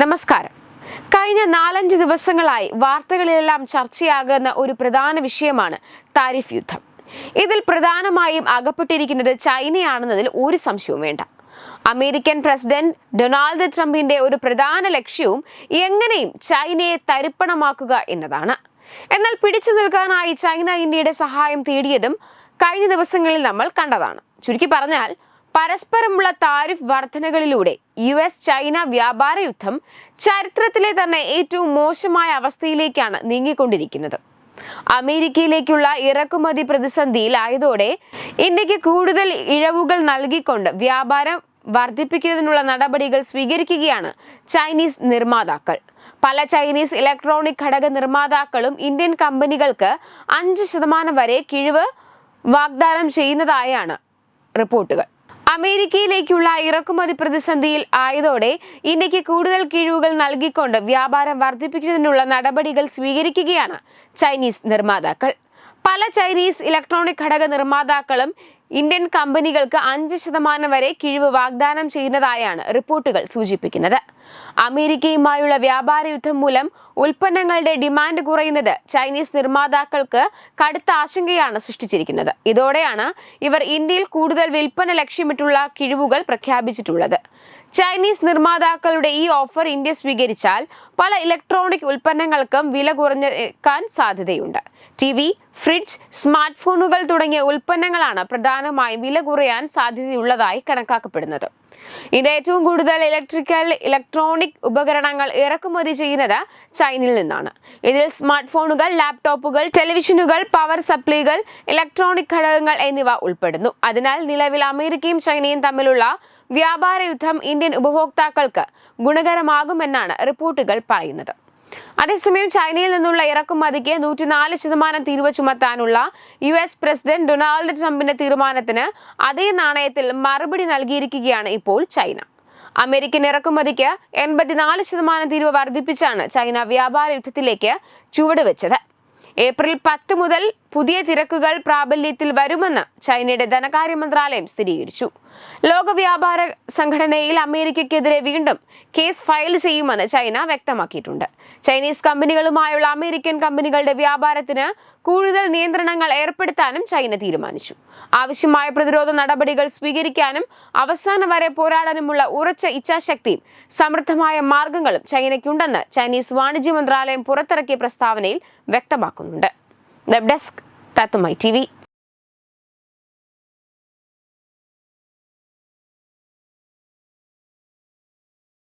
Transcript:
നമസ്കാരം. കഴിഞ്ഞ നാലഞ്ച് ദിവസങ്ങളായി വാർത്തകളിലെല്ലാം ചർച്ചയാകുന്ന ഒരു പ്രധാന വിഷയമാണ് താരിഫ് യുദ്ധം. ഇതിൽ പ്രധാനമായും അകപ്പെട്ടിരിക്കുന്നത് ചൈനയാണെന്നതിൽ ഒരു സംശയവും വേണ്ട. അമേരിക്കൻ പ്രസിഡന്റ് ഡൊണാൾഡ് ട്രംപിന്റെ ഒരു പ്രധാന ലക്ഷ്യവും എങ്ങനെയും ചൈനയെ തരിപ്പണമാക്കുക എന്നതാണ്. എന്നാൽ പിടിച്ചു നിൽക്കാനായി ചൈന ഇന്ത്യയുടെ സഹായം തേടിയതും കഴിഞ്ഞ ദിവസങ്ങളിൽ നമ്മൾ കണ്ടതാണ്. ചുരുക്കി പറഞ്ഞാൽ പരസ്പരമുള്ള താരിഫ് വർധനകളിലൂടെ യു എസ് ചൈന വ്യാപാര യുദ്ധം ചരിത്രത്തിലെ തന്നെ ഏറ്റവും മോശമായ അവസ്ഥയിലേക്കാണ് നീങ്ങിക്കൊണ്ടിരിക്കുന്നത്. അമേരിക്കയിലേക്കുള്ള ഇറക്കുമതി പ്രതിസന്ധിയിൽ പ്രതിസന്ധിയിലായതോടെ ഇന്ത്യയ്ക്ക് കൂടുതൽ ഇഴവുകൾ നൽകിക്കൊണ്ട് വ്യാപാരം വർദ്ധിപ്പിക്കുന്നതിനുള്ള നടപടികൾ സ്വീകരിക്കുകയാണ് ചൈനീസ് നിർമ്മാതാക്കൾ. പല ചൈനീസ് ഇലക്ട്രോണിക് ഘടക നിർമ്മാതാക്കളും ഇന്ത്യൻ കമ്പനികൾക്ക് അഞ്ച് ശതമാനം വരെ കിഴിവ് വാഗ്ദാനം ചെയ്യുന്നതായാണ് റിപ്പോർട്ടുകൾ. അമേരിക്കയിലേക്കുള്ള ഇറക്കുമതി പ്രതിസന്ധിയിൽ ആയതോടെ ഇന്ത്യയ്ക്ക് കൂടുതൽ കിഴിവുകൾ നൽകിക്കൊണ്ട് വ്യാപാരം വർദ്ധിപ്പിക്കുന്നതിനുള്ള നടപടികൾ സ്വീകരിക്കുകയാണ് ചൈനീസ് നിർമ്മാതാക്കൾ. പല ചൈനീസ് ഇലക്ട്രോണിക് ഘടക നിർമ്മാതാക്കളും ഇന്ത്യൻ കമ്പനികൾക്ക് അഞ്ച് ശതമാനം വരെ കിഴിവ് വാഗ്ദാനം ചെയ്യുന്നതായാണ് റിപ്പോർട്ടുകൾ സൂചിപ്പിക്കുന്നത്. അമേരിക്കയുമായുള്ള വ്യാപാര യുദ്ധം മൂലം ഉൽപ്പന്നങ്ങളുടെ ഡിമാൻഡ് കുറയുന്നത് ചൈനീസ് നിർമ്മാതാക്കൾക്ക് കടുത്ത ആശങ്കയാണ് സൃഷ്ടിച്ചിരിക്കുന്നത്. ഇതോടെയാണ് ഇവർ ഇന്ത്യയിൽ കൂടുതൽ വിൽപ്പന ലക്ഷ്യമിട്ടുള്ള കിഴിവുകൾ പ്രഖ്യാപിച്ചിട്ടുള്ളത്. ചൈനീസ് നിർമ്മാതാക്കളുടെ ഈ ഓഫർ ഇന്ത്യ സ്വീകരിച്ചാൽ പല ഇലക്ട്രോണിക് ഉൽപ്പന്നങ്ങൾക്കും വില കുറഞ്ഞേക്കാൻ സാധ്യതയുണ്ട്. ടി വി ഫ്രിഡ്ജ് സ്മാർട്ട് ഫോണുകൾ തുടങ്ങിയ ഉൽപ്പന്നങ്ങളാണ് പ്രധാനമായും വില കുറയാൻ സാധ്യതയുള്ളതായി കണക്കാക്കപ്പെടുന്നത്. ഇന്ത്യ ഏറ്റവും കൂടുതൽ ഇലക്ട്രിക്കൽ ഇലക്ട്രോണിക് ഉപകരണങ്ങൾ ഇറക്കുമതി ചെയ്യുന്നത് ചൈനയിൽ നിന്നാണ്. ഇതിൽ സ്മാർട്ട് ഫോണുകൾ ലാപ്ടോപ്പുകൾ ടെലിവിഷനുകൾ പവർ സപ്ലൈകൾ ഇലക്ട്രോണിക് ഘടകങ്ങൾ എന്നിവ ഉൾപ്പെടുന്നു. അതിനാൽ നിലവിൽ അമേരിക്കയും ചൈനയും തമ്മിലുള്ള വ്യാപാര യുദ്ധം ഇന്ത്യൻ ഉപഭോക്താക്കൾക്ക് ഗുണകരമാകുമെന്നാണ് റിപ്പോർട്ടുകൾ പറയുന്നത്. അതേസമയം ചൈനയിൽ നിന്നുള്ള ഇറക്കുമതിക്ക് നൂറ്റിനാല് ശതമാനം തീരുവ ചുമത്താനുള്ള യു എസ് പ്രസിഡന്റ് ഡൊണാൾഡ് ട്രംപിന്റെ തീരുമാനത്തിന് അതേ നാണയത്തിൽ മറുപടി നൽകിയിരിക്കുകയാണ് ഇപ്പോൾ ചൈന. അമേരിക്കൻ ഇറക്കുമതിക്ക് എൺപത്തിനാല് ശതമാനം തീരുവ വർദ്ധിപ്പിച്ചാണ് ചൈന വ്യാപാര യുദ്ധത്തിലേക്ക് ചുവടുവെച്ചത്. ഏപ്രിൽ പത്ത് മുതൽ പുതിയ തിരക്കുകൾ പ്രാബല്യത്തിൽ വരുമെന്ന് ചൈനയുടെ ധനകാര്യ മന്ത്രാലയം സ്ഥിരീകരിച്ചു. ലോക വ്യാപാര സംഘടനയിൽ അമേരിക്കയ്ക്കെതിരെ വീണ്ടും കേസ് ഫയൽ ചെയ്യുമെന്ന് ചൈന വ്യക്തമാക്കിയിട്ടുണ്ട്. ചൈനീസ് കമ്പനികളുമായുള്ള അമേരിക്കൻ കമ്പനികളുടെ വ്യാപാരത്തിന് കൂടുതൽ നിയന്ത്രണങ്ങൾ ഏർപ്പെടുത്താനും ചൈന തീരുമാനിച്ചു. ആവശ്യമായ പ്രതിരോധ നടപടികൾ സ്വീകരിക്കാനും അവസാനം വരെ പോരാടാനുമുള്ള ഉറച്ച ഇച്ഛാശക്തിയും സമൃദ്ധമായ മാർഗങ്ങളും ചൈനയ്ക്കുണ്ടെന്ന് ചൈനീസ് വാണിജ്യ മന്ത്രാലയം പുറത്തിറക്കിയ പ്രസ്താവനയിൽ വ്യക്തമാക്കുന്നുണ്ട്. Web desk തത്തുമായി T